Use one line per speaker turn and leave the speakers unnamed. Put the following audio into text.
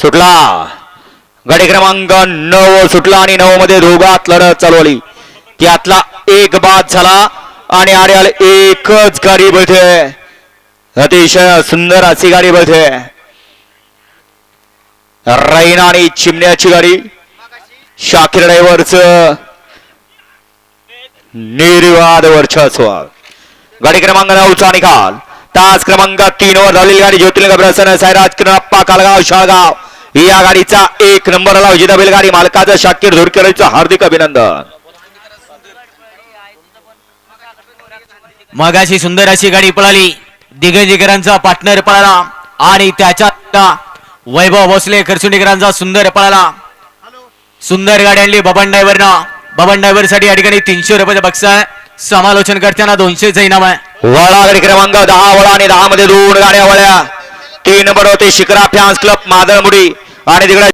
सुटला. गडी क्रमांक नऊ सुटला आणि नऊ मध्ये दोघात लढत चालवली त्यातला एक बाद झाला आणि आर्याल एकच गाडी बळते अतिशय सुंदर अशी गाडी बळते रैना आणि चिमण्याची गाडी. शाकीर ड्रायव्हरच निर्वाद वर्चस्व. गाडी क्रमांक नऊचा निकाल. तास क्रमांक तीन वर झालेली गाडी ज्योतिर्लिंग प्रसन्न सायराज किरणप्पा कालगाव शाळगाव. या गाडीचा एक नंबरला विजेता बैलगाडी मालकाचं शाकीर धुरकेरचं हार्दिक अभिनंदन.
मगाशी सुंदर अशी गाडी पळाली. दिग्गजिकरांचा पार्टनर पळाला. आणि त्याच्या वैभव भोसले खरसुंडीकरांचा सुंदर पळाला. सुंदर गाडी आणली बबन ड्रायव्हरनं बबन ड्रायव्हरसाठी या ठिकाणी तीनशे रुपयाचं बक्षीस आहे. समालोचन करताना दोनशेचा इनाम आहे.
वळा गाडी क्रमांक दहा वळा आणि दहा मध्ये दोन गाड्या वळ्या. नंबर होते शिखरा फॅन्स क्लब मादळमुडी आणि तिकडे